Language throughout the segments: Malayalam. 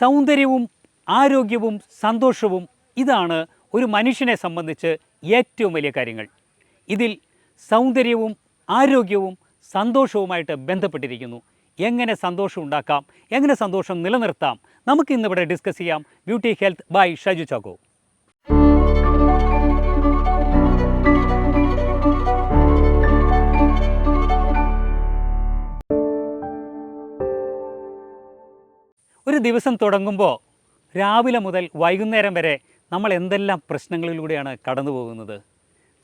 സൗന്ദര്യവും ആരോഗ്യവും സന്തോഷവും ഇതാണ് ഒരു മനുഷ്യനെ സംബന്ധിച്ച് ഏറ്റവും വലിയ കാര്യങ്ങൾ. ഇതിൽ സൗന്ദര്യവും ആരോഗ്യവും സന്തോഷവുമായിട്ട് ബന്ധപ്പെട്ടിരിക്കുന്നു. എങ്ങനെ സന്തോഷം ഉണ്ടാക്കാം എങ്ങനെ സന്തോഷം നിലനിർത്താം നമുക്ക് ഇന്നിവിടെ ഡിസ്കസ് ചെയ്യാം beauty health by Shaju Chacko. ദിവസം തുടങ്ങുമ്പോൾ രാവിലെ മുതൽ വൈകുന്നേരം വരെ നമ്മൾ എന്തെല്ലാം പ്രശ്നങ്ങളിലൂടെയാണ് കടന്നു പോകുന്നത്?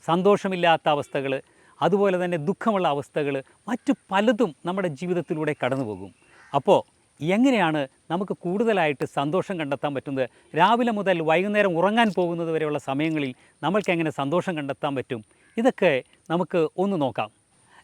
സന്തോഷമില്ലാത്ത അവസ്ഥകൾ അതുപോലെ തന്നെ ദുഃഖമുള്ള അവസ്ഥകൾ മറ്റു പലതും നമ്മുടെ ജീവിതത്തിലൂടെ കടന്നു പോകും. അപ്പോൾ എങ്ങനെയാണ് നമുക്ക് കൂടുതലായിട്ട് സന്തോഷം കണ്ടെത്താൻ പറ്റുന്നത്? രാവിലെ മുതൽ വൈകുന്നേരം ഉറങ്ങാൻ പോകുന്നത് വരെയുള്ള സമയങ്ങളിൽ നമ്മൾക്ക് എങ്ങനെ സന്തോഷം കണ്ടെത്താൻ പറ്റും? ഇതൊക്കെ നമുക്ക് ഒന്ന് നോക്കാം.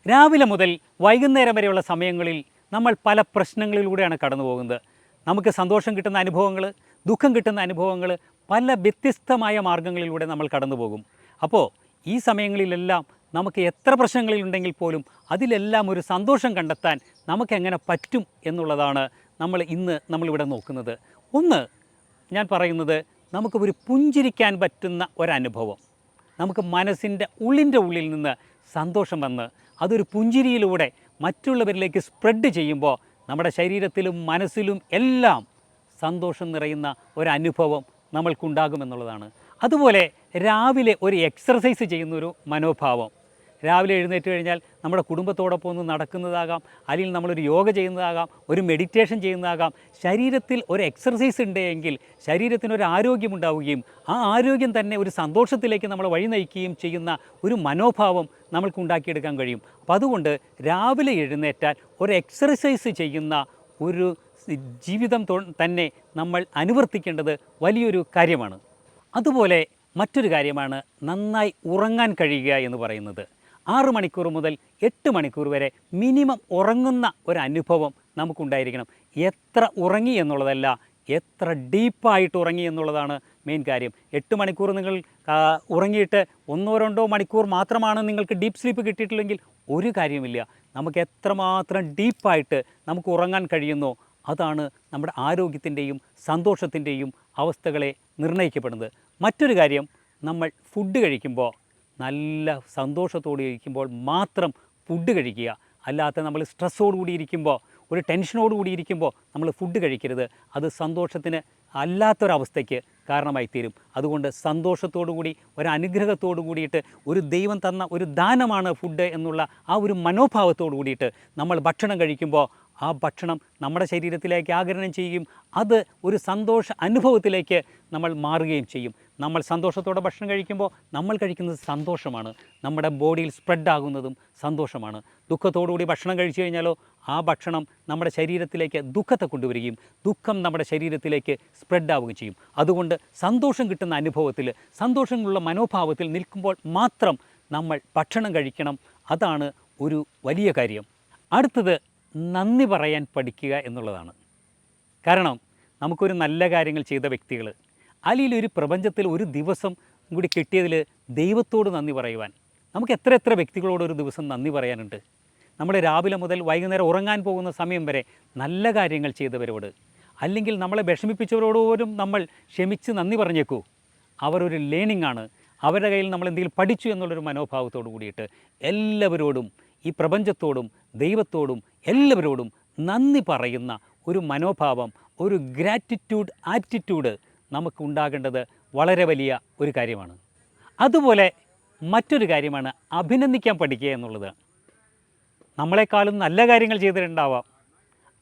രാവിലെ മുതൽ വൈകുന്നേരം വരെയുള്ള സമയങ്ങളിൽ നമ്മൾ പല പ്രശ്നങ്ങളിലൂടെയാണ് കടന്നു പോകുന്നത്. നമുക്ക് സന്തോഷം കിട്ടുന്ന അനുഭവങ്ങൾ ദുഃഖം കിട്ടുന്ന അനുഭവങ്ങൾ പല വ്യത്യസ്തമായ മാർഗങ്ങളിലൂടെ നമ്മൾ കടന്നു പോകും അപ്പോൾ ഈ സമയങ്ങളിലെല്ലാം നമുക്ക് എത്ര പ്രശ്നങ്ങളിലുണ്ടെങ്കിൽ പോലും അതിലെല്ലാം ഒരു സന്തോഷം കണ്ടെത്താൻ നമുക്ക് എങ്ങനെ പറ്റും എന്നുള്ളതാണ് നമ്മൾ ഇന്ന് നമ്മളിവിടെ നോക്കുന്നത്. ഒന്ന് ഞാൻ പറയുന്നത് നമുക്ക് ഒരു പുഞ്ചിരിക്കാൻ പറ്റുന്ന ഒരനുഭവം. നമുക്ക് മനസ്സിന്റെ ഉള്ളിന്റെ ഉള്ളിൽ നിന്ന് സന്തോഷം വന്ന് അതൊരു പുഞ്ചിരിയിലൂടെ മറ്റുള്ളവരിലേക്ക് സ്പ്രെഡ് ചെയ്യുമ്പോൾ നമ്മുടെ ശരീരത്തിലും മനസ്സിലും എല്ലാം സന്തോഷം നിറയുന്ന ഒരനുഭവം നമ്മൾക്കുണ്ടാകുമെന്നുള്ളതാണ്. അതുപോലെ രാവിലെ ഒരു എക്സർസൈസ് ചെയ്യുന്നൊരു മനോഭാവം. രാവിലെ എഴുന്നേറ്റ് കഴിഞ്ഞാൽ നമ്മുടെ കുടുംബത്തോടൊപ്പം ഒന്ന് നടക്കുന്നതാകാം. അല്ലെങ്കിൽ നമ്മളൊരു യോഗ ചെയ്യുന്നതാകാം ഒരു മെഡിറ്റേഷൻ ചെയ്യുന്നതാകാം. ശരീരത്തിൽ ഒരു എക്സർസൈസ് ഉണ്ടെങ്കിൽ ശരീരത്തിനൊരു ആരോഗ്യമുണ്ടാവുകയും ആ ആരോഗ്യം തന്നെ ഒരു സന്തോഷത്തിലേക്ക് നമ്മളെ വഴി നയിക്കുകയും ചെയ്യുന്ന ഒരു മനോഭാവം നമ്മൾക്ക് ഉണ്ടാക്കിയെടുക്കാൻ കഴിയും. അപ്പോൾ അതുകൊണ്ട് രാവിലെ എഴുന്നേറ്റാൽ ഒരു എക്സർസൈസ് ചെയ്യുന്ന ഒരു ജീവിതം തന്നെ നമ്മൾ അനുവർത്തിക്കേണ്ടത് വലിയൊരു കാര്യമാണ്. അതുപോലെ മറ്റൊരു കാര്യമാണ് നന്നായി ഉറങ്ങാൻ കഴിയുക എന്ന് പറയുന്നത്. ആറ് മണിക്കൂർ മുതൽ എട്ട് മണിക്കൂർ വരെ മിനിമം ഉറങ്ങുന്ന ഒരു അനുഭവം നമുക്കുണ്ടായിരിക്കണം. എത്ര ഉറങ്ങി എന്നുള്ളതല്ല എത്ര ഡീപ്പായിട്ട് ഉറങ്ങി എന്നുള്ളതാണ് മെയിൻ കാര്യം. എട്ട് മണിക്കൂർ നിങ്ങൾ ഉറങ്ങിയിട്ട് ഒന്നോ രണ്ടോ മണിക്കൂർ മാത്രമാണ് നിങ്ങൾക്ക് ഡീപ്പ് സ്ലീപ്പ് കിട്ടിയിട്ടില്ലെങ്കിൽ ഒരു കാര്യമില്ല നമുക്ക് എത്രമാത്രം ഡീപ്പായിട്ട് നമുക്ക് ഉറങ്ങാൻ കഴിയുന്നോ അതാണ് നമ്മുടെ ആരോഗ്യത്തിന്റെയും സന്തോഷത്തിന്റെയും അവസ്ഥകളെ നിർണയിക്കപ്പെടുന്നത്. മറ്റൊരു കാര്യം നമ്മൾ ഫുഡ് കഴിക്കുമ്പോൾ നല്ല സന്തോഷത്തോടെ ഇരിക്കുമ്പോൾ മാത്രം ഫുഡ് കഴിക്കുക. അല്ലാത്ത നമ്മൾ സ്ട്രെസ്സോടുകൂടി ഇരിക്കുമ്പോൾ ഒരു ടെൻഷനോട് കൂടി ഇരിക്കുമ്പോൾ നമ്മൾ ഫുഡ് കഴിക്കരുത്. അത് സന്തോഷത്തിന് അല്ലാത്തൊരവസ്ഥയ്ക്ക് കാരണമായി തീരും അതുകൊണ്ട് സന്തോഷത്തോടു കൂടി ഒരു അനുഗ്രഹത്തോടു കൂടിയിട്ട് ഒരു ദൈവം തന്ന ഒരു ദാനമാണ് ഫുഡ് എന്നുള്ള ആ ഒരു മനോഭാവത്തോടു കൂടിയിട്ട് നമ്മൾ ഭക്ഷണം കഴിക്കുമ്പോൾ ആ ഭക്ഷണം നമ്മുടെ ശരീരത്തിലേക്ക് ആഗിരണം ചെയ്യുകയും അത് ഒരു സന്തോഷ അനുഭവത്തിലേക്ക് നമ്മൾ മാറുകയും ചെയ്യും. നമ്മൾ സന്തോഷത്തോടെ ഭക്ഷണം കഴിക്കുമ്പോൾ നമ്മൾ കഴിക്കുന്നത് സന്തോഷമാണ്. നമ്മുടെ ബോഡിയിൽ സ്പ്രെഡ് ആകുന്നതും സന്തോഷമാണ്. ദുഃഖത്തോടുകൂടി ഭക്ഷണം കഴിച്ചു കഴിഞ്ഞാലോ ആ ഭക്ഷണം നമ്മുടെ ശരീരത്തിലേക്ക് ദുഃഖത്തെ കൊണ്ടുവരികയും ദുഃഖം നമ്മുടെ ശരീരത്തിലേക്ക് സ്പ്രെഡ് ആവുകയും ചെയ്യും. അതുകൊണ്ട് സന്തോഷം കിട്ടുന്ന അനുഭവത്തിൽ സന്തോഷങ്ങളുള്ള മനോഭാവത്തിൽ നിൽക്കുമ്പോൾ മാത്രം നമ്മൾ ഭക്ഷണം കഴിക്കണം. അതാണ് ഒരു വലിയ കാര്യം. അടുത്തത് നന്ദി പറയാൻ പഠിക്കുക എന്നുള്ളതാണ്. കാരണം നമുക്കൊരു നല്ല കാര്യങ്ങൾ ചെയ്ത വ്യക്തികൾ അല്ലെങ്കിൽ ഒരു പ്രപഞ്ചത്തിൽ ഒരു ദിവസം കൂടി കിട്ടിയതിൽ ദൈവത്തോട് നന്ദി പറയുവാൻ നമുക്ക് എത്ര എത്ര വ്യക്തികളോട് ഒരു ദിവസം നന്ദി പറയാനുണ്ട്. നമ്മുടെ രാവിലെ മുതൽ വൈകുന്നേരം ഉറങ്ങാൻ പോകുന്ന സമയം വരെ നല്ല കാര്യങ്ങൾ ചെയ്തവരോട് അല്ലെങ്കിൽ നമ്മളെ വിഷമിപ്പിച്ചവരോട് പോലും നമ്മൾ ക്ഷമിച്ച് നന്ദി പറഞ്ഞേക്കൂ. അവരൊരു ലേണിംഗ് ആണ്. അവരുടെ കയ്യിൽ നമ്മൾ എന്തെങ്കിലും പഠിച്ചു എന്നുള്ളൊരു മനോഭാവത്തോടു കൂടിയിട്ട് എല്ലാവരോടും ഈ പ്രപഞ്ചത്തോടും ദൈവത്തോടും എല്ലാവരോടും നന്ദി പറയുന്ന ഒരു മനോഭാവം ഒരു ഗ്രാറ്റിറ്റ്യൂഡ് ആറ്റിറ്റ്യൂഡ് നമുക്ക് ഉണ്ടാകേണ്ടത് വളരെ വലിയ ഒരു കാര്യമാണ്. അതുപോലെ മറ്റൊരു കാര്യമാണ് അഭിനന്ദിക്കാൻ പഠിക്കുക എന്നുള്ളത്. നമ്മളെക്കാളും നല്ല കാര്യങ്ങൾ ചെയ്തിട്ടുണ്ടാവാം.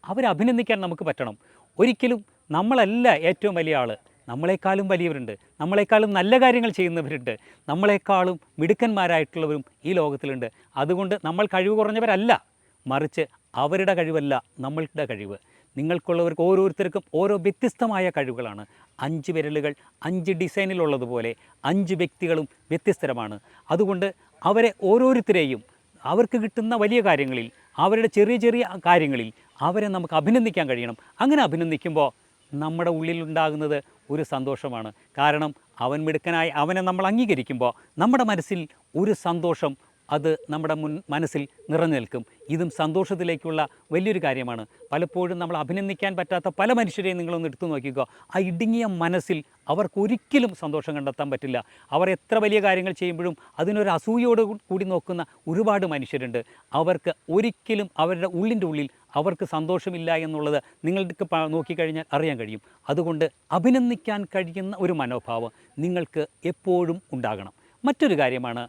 അവരെ അഭിനന്ദിക്കാൻ നമുക്ക് പറ്റണം. ഒരിക്കലും നമ്മളല്ല ഏറ്റവും വലിയ ആൾ നമ്മളെക്കാളും വലിയവരുണ്ട്. നമ്മളെക്കാളും നല്ല കാര്യങ്ങൾ ചെയ്യുന്നവരുണ്ട്. നമ്മളെക്കാളും മിടുക്കന്മാരായിട്ടുള്ളവരും ഈ ലോകത്തിലുണ്ട്. അതുകൊണ്ട് നമ്മൾ കഴിവ് കുറഞ്ഞവരല്ല. മറിച്ച് അവരുടെ കഴിവല്ല നമ്മളുടെ കഴിവ്. നിങ്ങൾക്കുള്ളവർക്ക് ഓരോരുത്തർക്കും ഓരോ വ്യത്യസ്തമായ കഴിവുകളാണ്. അഞ്ച് വിരലുകൾ അഞ്ച് ഡിസൈനിലുള്ളതുപോലെ അഞ്ച് വ്യക്തികളും വ്യത്യസ്തരമാണ്. അതുകൊണ്ട് അവരെ ഓരോരുത്തരെയും അവർക്ക് കിട്ടുന്ന വലിയ കാര്യങ്ങളിൽ അവരുടെ ചെറിയ ചെറിയ കാര്യങ്ങളിൽ അവരെ നമുക്ക് അഭിനന്ദിക്കാൻ കഴിയണം. അങ്ങനെ അഭിനന്ദിക്കുമ്പോൾ നമ്മുടെ ഉള്ളിലുണ്ടാകുന്നത് ഒരു സന്തോഷമാണ്. കാരണം അവൻ മിടുക്കനായി അവനെ നമ്മൾ അംഗീകരിക്കുമ്പോൾ നമ്മുടെ മനസ്സിൽ ഒരു സന്തോഷം അത് നമ്മുടെ മുൻ മനസ്സിൽ നിറഞ്ഞു നിൽക്കും ഇതും സന്തോഷത്തിലേക്കുള്ള വലിയൊരു കാര്യമാണ്. പലപ്പോഴും നമ്മൾ അഭിനന്ദിക്കാൻ പറ്റാത്ത പല മനുഷ്യരെയും നിങ്ങളൊന്ന് എടുത്തു നോക്കിക്കോ. ആ ഇടുങ്ങിയ മനസ്സിൽ അവർക്കൊരിക്കലും സന്തോഷം കണ്ടെത്താൻ പറ്റില്ല. അവർ എത്ര വലിയ കാര്യങ്ങൾ ചെയ്യുമ്പോഴും അതിനൊരു അസൂയോട് കൂടി നോക്കുന്ന ഒരുപാട് മനുഷ്യരുണ്ട്. അവർക്ക് ഒരിക്കലും അവരുടെ ഉള്ളിന്റെ ഉള്ളിൽ അവർക്ക് സന്തോഷമില്ല എന്നുള്ളത് നിങ്ങൾക്ക് നോക്കിക്കഴിഞ്ഞാൽ അറിയാൻ കഴിയും. അതുകൊണ്ട് അഭിനന്ദിക്കാൻ കഴിയുന്ന ഒരു മനോഭാവം നിങ്ങൾക്ക് എപ്പോഴും ഉണ്ടാകണം. മറ്റൊരു കാര്യമാണ്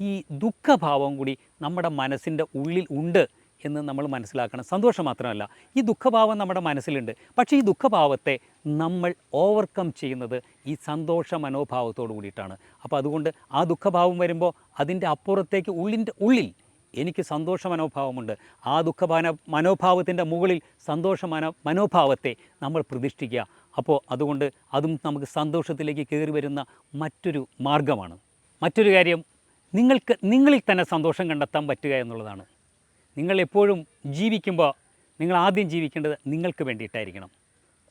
ഈ ദുഃഖഭാവം കൂടി നമ്മുടെ മനസ്സിന്റെ ഉള്ളിൽ ഉണ്ട് എന്ന് നമ്മൾ മനസ്സിലാക്കണം. സന്തോഷം മാത്രമല്ല ഈ ദുഃഖഭാവം നമ്മുടെ മനസ്സിലുണ്ട്. പക്ഷേ ഈ ദുഃഖഭാവത്തെ നമ്മൾ ഓവർകം ചെയ്യുന്നത് ഈ സന്തോഷ മനോഭാവത്തോടു കൂടിയിട്ടാണ്. അപ്പോൾ അതുകൊണ്ട് ആ ദുഃഖഭാവം വരുമ്പോൾ അതിന്റെ അപ്പുറത്തേക്ക് ഉള്ളിന്റെ ഉള്ളിൽ എനിക്ക് സന്തോഷ മനോഭാവമുണ്ട്. ആ ദുഃഖഭാന മനോഭാവത്തിന്റെ മുകളിൽ സന്തോഷ മന മനോഭാവത്തെ നമ്മൾ പ്രതിഷ്ഠിക്കുക. അപ്പോൾ അതുകൊണ്ട് അതും നമുക്ക് സന്തോഷത്തിലേക്ക് കയറി വരുന്ന മറ്റൊരു മാർഗമാണ്. മറ്റൊരു കാര്യം നിങ്ങൾക്ക് നിങ്ങളിൽ തന്നെ സന്തോഷം കണ്ടെത്താൻ പറ്റുക എന്നുള്ളതാണ്. നിങ്ങൾ എപ്പോഴും ജീവിക്കുമ്പോൾ നിങ്ങൾ ആദ്യം ജീവിക്കേണ്ടത് നിങ്ങൾക്ക് വേണ്ടിയിട്ടായിരിക്കണം.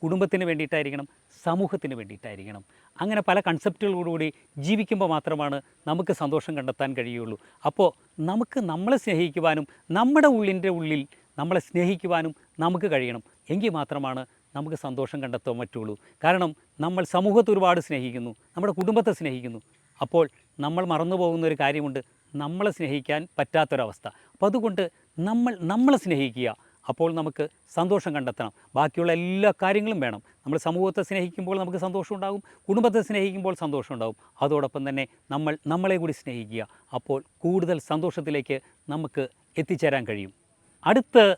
കുടുംബത്തിന് വേണ്ടിയിട്ടായിരിക്കണം സമൂഹത്തിന് വേണ്ടിയിട്ടായിരിക്കണം. അങ്ങനെ പല കൺസെപ്റ്റുകളോടുകൂടി ജീവിക്കുമ്പോൾ മാത്രമാണ് നമുക്ക് സന്തോഷം കണ്ടെത്താൻ കഴിയുള്ളൂ. അപ്പോൾ നമുക്ക് നമ്മളെ സ്നേഹിക്കുവാനും നമ്മുടെ ഉള്ളിന്റെ ഉള്ളിൽ നമ്മളെ സ്നേഹിക്കുവാനും നമുക്ക് കഴിയണം. എങ്കിൽ മാത്രമാണ് നമുക്ക് സന്തോഷം കണ്ടെത്താൻ പറ്റുള്ളൂ. കാരണം നമ്മൾ സമൂഹത്തെ ഒരുപാട് സ്നേഹിക്കുന്നു നമ്മുടെ കുടുംബത്തെ സ്നേഹിക്കുന്നു. അപ്പോൾ നമ്മൾ മറന്നു പോകുന്ന ഒരു കാര്യമുണ്ട് നമ്മളെ സ്നേഹിക്കാൻ പറ്റാത്തൊരവസ്ഥ. അപ്പോൾ അതുകൊണ്ട് നമ്മൾ നമ്മളെ സ്നേഹിക്കുക അപ്പോൾ നമുക്ക് സന്തോഷം കണ്ടെത്തണം. ബാക്കിയുള്ള എല്ലാ കാര്യങ്ങളും വേണം. നമ്മൾ സമൂഹത്തെ സ്നേഹിക്കുമ്പോൾ നമുക്ക് സന്തോഷം ഉണ്ടാകും. കുടുംബത്തെ സ്നേഹിക്കുമ്പോൾ സന്തോഷം ഉണ്ടാകും. അതോടൊപ്പം തന്നെ നമ്മൾ നമ്മളെ കൂടി സ്നേഹിക്കുക. അപ്പോൾ കൂടുതൽ സന്തോഷത്തിലേക്ക് നമുക്ക് എത്തിച്ചേരാൻ കഴിയും. അടുത്ത്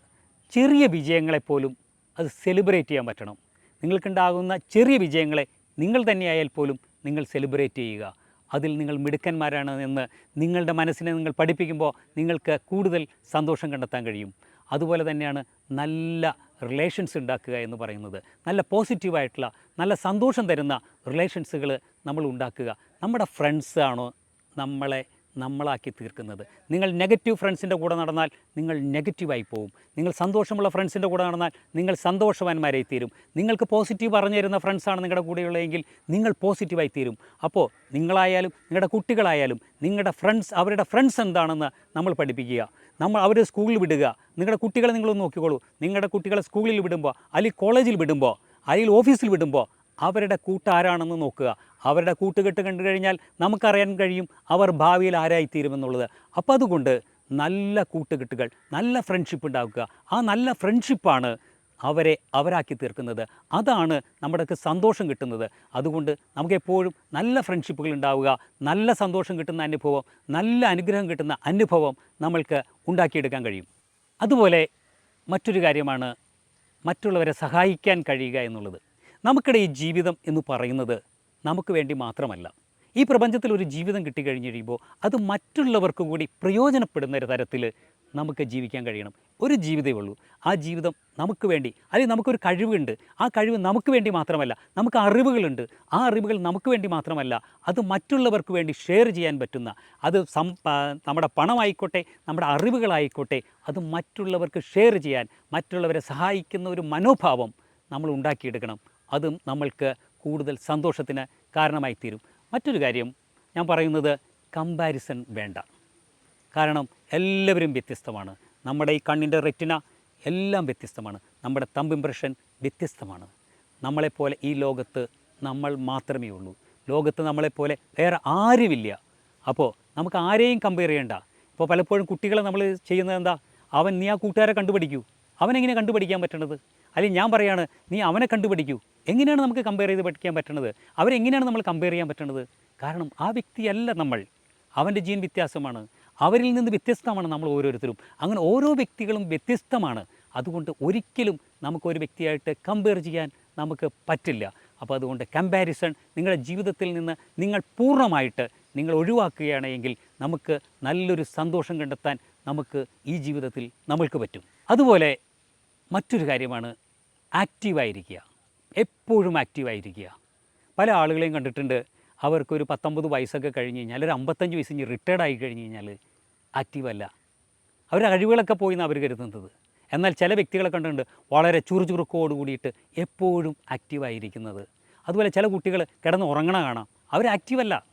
ചെറിയ വിജയങ്ങളെപ്പോലും അത് സെലിബ്രേറ്റ് ചെയ്യാൻ പറ്റണം. നിങ്ങൾക്കുണ്ടാകുന്ന ചെറിയ വിജയങ്ങളെ നിങ്ങൾ തന്നെയായാൽ പോലും നിങ്ങൾ സെലിബ്രേറ്റ് ചെയ്യുക. അതിൽ നിങ്ങൾ മിടുക്കന്മാരാണ് എന്ന് നിങ്ങളുടെ മനസ്സിനെ നിങ്ങൾ പഠിപ്പിക്കുമ്പോൾ നിങ്ങൾക്ക് കൂടുതൽ സന്തോഷം കണ്ടെത്താൻ കഴിയും. അതുപോലെ തന്നെയാണ് നല്ല റിലേഷൻസ് ഉണ്ടാക്കുക എന്ന് പറയുന്നത്. നല്ല പോസിറ്റീവായിട്ടുള്ള നല്ല സന്തോഷം തരുന്ന റിലേഷൻസുകൾ നമ്മൾ ഉണ്ടാക്കുക. നമ്മുടെ ഫ്രണ്ട്സ് ആണോ? നമ്മളെ നമ്മളാക്കി തീർക്കുന്നത്. നിങ്ങൾ നെഗറ്റീവ് ഫ്രണ്ട്സിന്റെ കൂടെ നടന്നാൽ നിങ്ങൾ നെഗറ്റീവായി പോവും. നിങ്ങൾ സന്തോഷമുള്ള ഫ്രണ്ട്സിന്റെ കൂടെ നടന്നാൽ നിങ്ങൾ സന്തോഷവാന്മാരായി തീരും. നിങ്ങൾക്ക് പോസിറ്റീവ് പറഞ്ഞു തരുന്ന ഫ്രണ്ട്സാണ് നിങ്ങളുടെ കൂടെയുള്ളതെങ്കിൽ നിങ്ങൾ പോസിറ്റീവായി തീരും. അപ്പോൾ നിങ്ങളായാലും നിങ്ങളുടെ കുട്ടികളായാലും നിങ്ങളുടെ ഫ്രണ്ട്സ് അവരുടെ ഫ്രണ്ട്സ് എന്താണെന്ന് നമ്മൾ പഠിപ്പിക്കുക. നമ്മൾ അവരെ സ്കൂളിൽ വിടുക. നിങ്ങളുടെ കുട്ടികളെ നിങ്ങളൊന്ന് നോക്കിക്കോളൂ. നിങ്ങളുടെ കുട്ടികളെ സ്കൂളിൽ വിടുമ്പോൾ അല്ലെങ്കിൽ കോളേജിൽ വിടുമ്പോൾ അല്ലെങ്കിൽ ഓഫീസിൽ വിടുമ്പോൾ അവരുടെ കൂട്ടാരാണെന്ന് നോക്കുക. അവരുടെ കൂട്ടുകെട്ട് കണ്ടു കഴിഞ്ഞാൽ നമുക്കറിയാൻ കഴിയും അവർ ഭാവിയിൽ ആരായിത്തീരുമെന്നുള്ളത്. അപ്പോൾ അതുകൊണ്ട് നല്ല കൂട്ടുകെട്ടുകൾ നല്ല ഫ്രണ്ട്ഷിപ്പ് ഉണ്ടാക്കുക. ആ നല്ല ഫ്രണ്ട്ഷിപ്പാണ് അവരെ അവരാക്കി തീർക്കുന്നത്. അതാണ് നമ്മുടെയൊക്കെ സന്തോഷം കിട്ടുന്നത്. അതുകൊണ്ട് നമുക്കെപ്പോഴും നല്ല ഫ്രണ്ട്ഷിപ്പുകൾ ഉണ്ടാവുക. നല്ല സന്തോഷം കിട്ടുന്ന അനുഭവം നല്ല അനുഗ്രഹം കിട്ടുന്ന അനുഭവം നമ്മൾക്ക് ഉണ്ടാക്കിയെടുക്കാൻ കഴിയും. അതുപോലെ മറ്റൊരു കാര്യമാണ് മറ്റുള്ളവരെ സഹായിക്കാൻ കഴിയുക എന്നുള്ളത്. നമുക്കിടെ ഈ ജീവിതം എന്ന് പറയുന്നത് നമുക്ക് വേണ്ടി മാത്രമല്ല. ഈ പ്രപഞ്ചത്തിൽ ഒരു ജീവിതം കിട്ടിക്കഴിഞ്ഞ് കഴിയുമ്പോൾ അത് മറ്റുള്ളവർക്കും കൂടി പ്രയോജനപ്പെടുന്ന ഒരു തരത്തിൽ നമുക്ക് ജീവിക്കാൻ കഴിയണം. ഒരു ജീവിതമേ ഉള്ളൂ. ആ ജീവിതം നമുക്ക് വേണ്ടി അല്ലെങ്കിൽ നമുക്കൊരു കഴിവുണ്ട്. ആ കഴിവ് നമുക്ക് വേണ്ടി മാത്രമല്ല നമുക്ക് അറിവുകളുണ്ട്. ആ അറിവുകൾ നമുക്ക് വേണ്ടി മാത്രമല്ല അത് മറ്റുള്ളവർക്ക് വേണ്ടി ഷെയർ ചെയ്യാൻ പറ്റുന്ന അത് സം നമ്മുടെ പണമായിക്കോട്ടെ നമ്മുടെ അറിവുകളായിക്കോട്ടെ അത് മറ്റുള്ളവർക്ക് ഷെയർ ചെയ്യാൻ മറ്റുള്ളവരെ സഹായിക്കുന്ന ഒരു മനോഭാവം നമ്മൾ ഉണ്ടാക്കിയെടുക്കണം. അതും നമ്മൾക്ക് കൂടുതൽ സന്തോഷത്തിന് കാരണമായി തീരും മറ്റൊരു കാര്യം ഞാൻ പറയുന്നത് കമ്പാരിസൺ വേണ്ട. കാരണം എല്ലാവരും വ്യത്യസ്തമാണ്. നമ്മുടെ ഈ കണ്ണിന്റെ റെറ്റിന എല്ലാം വ്യത്യസ്തമാണ്. നമ്മുടെ തമ്പ് ഇംപ്രഷൻ വ്യത്യസ്തമാണ്. നമ്മളെപ്പോലെ ഈ ലോകത്ത് നമ്മൾ മാത്രമേ ഉള്ളൂ. ലോകത്ത് നമ്മളെപ്പോലെ വേറെ ആരുമില്ല. അപ്പോൾ നമുക്ക് ആരെയും കമ്പയർ ചെയ്യേണ്ട. ഇപ്പോൾ പലപ്പോഴും കുട്ടികളെ നമ്മൾ ചെയ്യുന്നത് എന്താ? അവൻ നീ ആ കൂട്ടുകാരെ കണ്ടുപിടിക്കൂ. അവനെങ്ങനെ കണ്ടുപിടിക്കാൻ പറ്റണത്? അല്ലെങ്കിൽ ഞാൻ പറയാണ് നീ അവനെ കണ്ടുപിടിക്കൂ. എങ്ങനെയാണ് നമുക്ക് കമ്പയർ ചെയ്ത് പഠിക്കാൻ പറ്റണത്? അവരെങ്ങനെയാണ് നമ്മൾ കമ്പയർ ചെയ്യാൻ പറ്റണത്? കാരണം ആ വ്യക്തിയല്ല നമ്മൾ. അവന്റെ ജീൻ വ്യത്യാസമാണ്. അവരിൽ നിന്ന് വ്യത്യസ്തമാണ് നമ്മൾ ഓരോരുത്തരും. അങ്ങനെ ഓരോ വ്യക്തികളും വ്യത്യസ്തമാണ്. അതുകൊണ്ട് ഒരിക്കലും നമുക്കൊരു വ്യക്തിയായിട്ട് കമ്പയർ ചെയ്യാൻ നമുക്ക് പറ്റില്ല. അപ്പോൾ അതുകൊണ്ട് കമ്പാരിസൺ നിങ്ങളുടെ ജീവിതത്തിൽ നിന്ന് നിങ്ങൾ പൂർണമായിട്ട് നിങ്ങൾ ഒഴിവാക്കുകയാണെങ്കിൽ നമുക്ക് നല്ലൊരു സന്തോഷം കണ്ടെത്താൻ നമുക്ക് ഈ ജീവിതത്തിൽ നമ്മൾക്ക് പറ്റും. അതുപോലെ മറ്റൊരു കാര്യമാണ് ആക്റ്റീവായിരിക്കുക. എപ്പോഴും ആക്റ്റീവായിരിക്കുക. പല ആളുകളെയും കണ്ടിട്ടുണ്ട്. അവർക്കൊരു പത്തൊമ്പത് വയസ്സൊക്കെ കഴിഞ്ഞ് കഴിഞ്ഞാൽ ഒരു അമ്പത്തഞ്ച് വയസ്സ് റിട്ടയർഡ് ആയി കഴിഞ്ഞ് കഴിഞ്ഞാൽ ആക്റ്റീവല്ല. അവരുടെ കഴിവുകളൊക്കെ പോയി എന്നാണ് അവർ കരുതുന്നത്. എന്നാൽ ചില വ്യക്തികളെ കണ്ടിട്ടുണ്ട് വളരെ ചുറുചുറുക്കോട് കൂടിയിട്ട് എപ്പോഴും ആക്റ്റീവായിരിക്കുന്നത്. അതുപോലെ ചില കുട്ടികൾ കിടന്ന് ഉറങ്ങണ കാണാം. അവർ ആക്റ്റീവല്ല.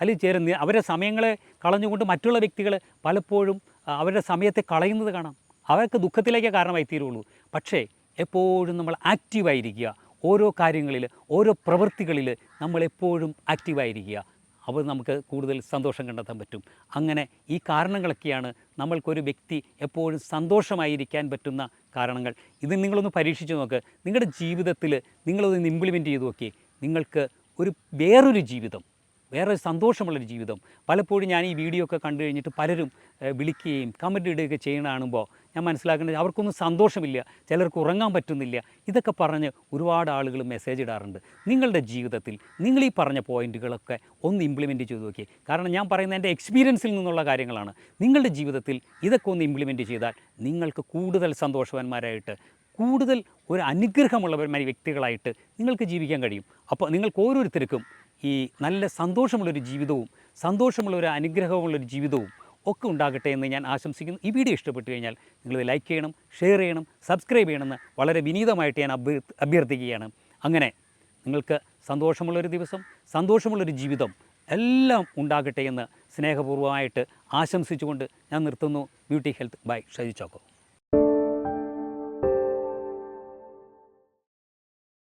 അതിൽ ചേരുന്ന അവരുടെ സമയങ്ങളെ കളഞ്ഞുകൊണ്ട് മറ്റുള്ള വ്യക്തികൾ പലപ്പോഴും അവരുടെ സമയത്തെ കളയുന്നത് കാണാം. അവർക്ക് ദുഃഖത്തിലേക്കേ കാരണമായി തീരുള്ളൂ. പക്ഷേ എപ്പോഴും നമ്മൾ ആക്റ്റീവായിരിക്കുക. ഓരോ കാര്യങ്ങളിൽ ഓരോ പ്രവൃത്തികളിൽ നമ്മളെപ്പോഴും ആക്റ്റീവായിരിക്കുക. അപ്പോൾ നമുക്ക് കൂടുതൽ സന്തോഷം കണ്ടെത്താൻ പറ്റും. അങ്ങനെ ഈ കാരണങ്ങളൊക്കെയാണ് നമ്മൾക്കൊരു വ്യക്തി എപ്പോഴും സന്തോഷമായിരിക്കാൻ പറ്റുന്ന കാരണങ്ങൾ. ഇത് നിങ്ങളൊന്ന് പരീക്ഷിച്ച് നോക്ക്. നിങ്ങളുടെ ജീവിതത്തിൽ നിങ്ങളതൊന്ന് ഇംപ്ലിമെന്റ് ചെയ്ത് നോക്കി. നിങ്ങൾക്ക് ഒരു വേറൊരു ജീവിതം വേറെ സന്തോഷമുള്ളൊരു ജീവിതം. പലപ്പോഴും ഞാൻ ഈ വീഡിയോ ഒക്കെ കണ്ടു കഴിഞ്ഞിട്ട് പലരും വിളിക്കുകയും കമന്റ് ഇടുകയൊക്കെ ചെയ്യണ കാണുമ്പോൾ ഞാൻ മനസ്സിലാക്കേണ്ടത് അവർക്കൊന്നും സന്തോഷമില്ല. ചിലർക്ക് ഉറങ്ങാൻ പറ്റുന്നില്ല. ഇതൊക്കെ പറഞ്ഞ് ഒരുപാട് ആളുകൾ മെസ്സേജ് ഇടാറുണ്ട്. നിങ്ങളുടെ ജീവിതത്തിൽ നിങ്ങൾ ഈ പറഞ്ഞ പോയിന്റുകളൊക്കെ ഒന്ന് ഇംപ്ലിമെന്റ് ചെയ്ത് നോക്കി കാരണം ഞാൻ പറയുന്നത് എന്റെ എക്സ്പീരിയൻസിൽ നിന്നുള്ള കാര്യങ്ങളാണ്. നിങ്ങളുടെ ജീവിതത്തിൽ ഇതൊക്കെ ഒന്ന് ഇംപ്ലിമെന്റ് ചെയ്താൽ നിങ്ങൾക്ക് കൂടുതൽ സന്തോഷവാന്മാരായിട്ട് കൂടുതൽ ഒരു അനുഗ്രഹമുള്ളവന്മാർ വ്യക്തികളായിട്ട് നിങ്ങൾക്ക് ജീവിക്കാൻ കഴിയും. അപ്പോൾ നിങ്ങൾക്ക് ഓരോരുത്തർക്കും ഈ നല്ല സന്തോഷമുള്ളൊരു ജീവിതവും സന്തോഷമുള്ള ഒരു അനുഗ്രഹമുള്ളൊരു ജീവിതവും ഒക്കെ ഉണ്ടാകട്ടെ എന്ന് ഞാൻ ആശംസിക്കുന്നു. ഈ വീഡിയോ ഇഷ്ടപ്പെട്ടു കഴിഞ്ഞാൽ നിങ്ങൾ ലൈക്ക് ചെയ്യണം ഷെയർ ചെയ്യണം സബ്സ്ക്രൈബ് ചെയ്യണമെന്ന് വളരെ വിനീതമായിട്ട് ഞാൻ അഭ്യർ അഭ്യർത്ഥിക്കുകയാണ്. അങ്ങനെ നിങ്ങൾക്ക് സന്തോഷമുള്ളൊരു ദിവസം സന്തോഷമുള്ളൊരു ജീവിതം എല്ലാം ഉണ്ടാകട്ടെ എന്ന് സ്നേഹപൂർവമായിട്ട് ആശംസിച്ചുകൊണ്ട് ഞാൻ നിർത്തുന്നു. Beauty health by Shaji Chacko.